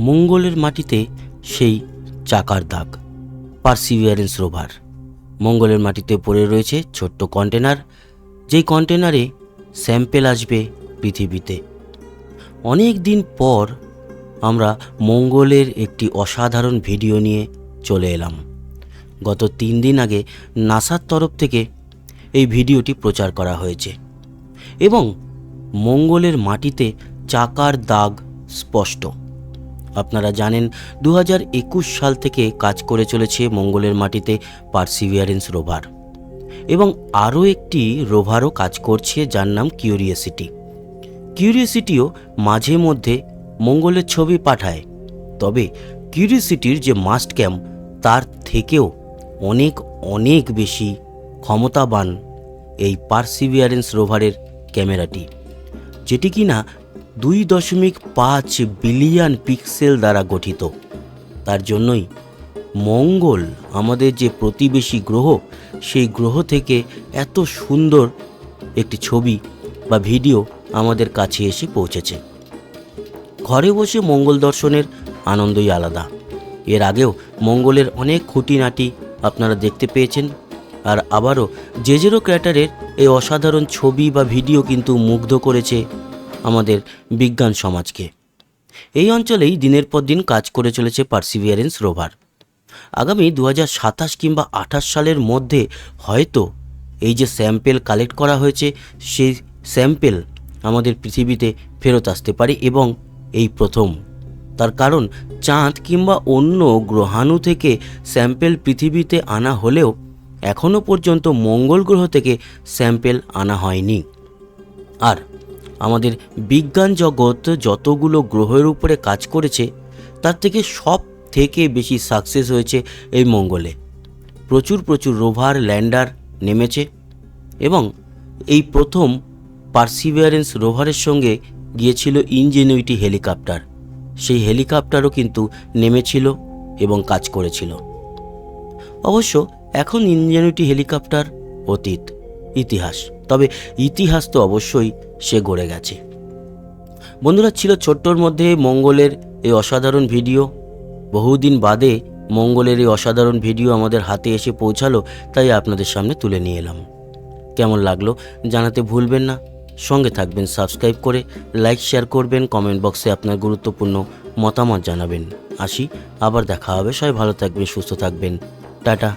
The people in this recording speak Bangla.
মঙ্গলের মাটিতে সেই চাকার দাগ পার্সিভিয়ারেন্স রোভার মঙ্গলের মাটিতে পড়ে রয়েছে ছোট্ট কন্টেনার যেই কন্টেনারে স্যাম্পেল আসবে পৃথিবীতে। অনেক দিন পর আমরা মঙ্গলের একটি অসাধারণ ভিডিও নিয়ে চলে এলাম। গত তিন দিন আগে নাসার তরফ থেকে এই ভিডিওটি প্রচার করা হয়েছে এবং মঙ্গলের মাটিতে চাকার দাগ স্পষ্ট। আপনারা জানেন দু হাজার একুশ সাল থেকে কাজ করে চলেছে মঙ্গলের মাটিতে পার্সিভিয়ারেন্স রোভার। এবং আরও একটি রোভারও কাজ করছে যার নাম কিউরিয়াসিটি। কিউরিয়াসিটিও মাঝে মধ্যে মঙ্গলের ছবি পাঠায়, তবে কিউরিয়াসিটির যে মাস্ট ক্যাম্প তার থেকেও অনেক অনেক বেশি ক্ষমতাবান এই পার্সিভিয়ারেন্স রোভারের ক্যামেরাটি। যেটি কিনা দুই দশমিক পাঁচ বিলিয়ন পিক্সেল দ্বারা গঠিত। তার জন্যই মঙ্গল আমাদের যে প্রতিবেশী গ্রহ, সেই গ্রহ থেকে এত সুন্দর একটি ছবি বা ভিডিও আমাদের কাছে এসে পৌঁছেছে। ঘরে বসে মঙ্গল দর্শনের আনন্দই আলাদা। এর আগেও মঙ্গলের অনেক খুঁটিনাটি আপনারা দেখতে পেয়েছেন। আর আবারও জেজেরো ক্র্যাটারের এই অসাধারণ ছবি বা ভিডিও কিন্তু মুগ্ধ করেছে আমাদের বিজ্ঞান সমাজকে। এই অঞ্চলেই দিনের পর দিন কাজ করে চলেছে পার্সিভিয়ারেন্স রোভার। আগামী দু সাতাশ কিংবা আঠাশ সালের মধ্যে হয়তো এই যে স্যাম্পেল কালেক্ট করা হয়েছে, সেই স্যাম্পেল আমাদের পৃথিবীতে ফেরত আসতে পারে এবং এই প্রথম। তার কারণ, চাঁদ কিংবা অন্য গ্রহাণু থেকে স্যাম্পেল পৃথিবীতে আনা হলেও এখনও পর্যন্ত মঙ্গল গ্রহ থেকে স্যাম্পেল আনা হয়নি। আর আমাদের বিজ্ঞান জগৎ যতগুলো গ্রহের উপরে কাজ করেছে, তার থেকে সব থেকে বেশি সাকসেস হয়েছে এই মঙ্গলে। প্রচুর প্রচুর রোভার, ল্যান্ডার নেমেছে এবং এই প্রথম পার্সিভিয়ারেন্স রোভারের সঙ্গে গিয়েছিল ইনজেনুইটি হেলিকপ্টার। সেই হেলিকপ্টারও কিন্তু নেমেছিল এবং কাজ করেছিল। অবশ্য এখন ইনজেনুইটি হেলিকপ্টার অতীত। ইতিহাস। তবে ইতিহাস তো অবশ্যই সে গড়ে গেছে। বন্ধুরা, ছিল ছোট্টর মধ্যে মঙ্গলের এই অসাধারণ ভিডিও। বহুদিন বাদে মঙ্গলের এই অসাধারণ ভিডিও আমাদের হাতে এসে পৌঁছালো, তাই আপনাদের সামনে তুলে নিয়ে এলাম। কেমন লাগল জানাতে ভুলবেন না। সঙ্গে থাকবেন, সাবস্ক্রাইব করে লাইক, শেয়ার করবেন, কমেন্ট বক্সে আপনার গুরুত্বপূর্ণ মতামত জানাবেন। আসি, আবার দেখা হবে। সবাই ভালো থাকবেন, সুস্থ থাকবেন। টাটা।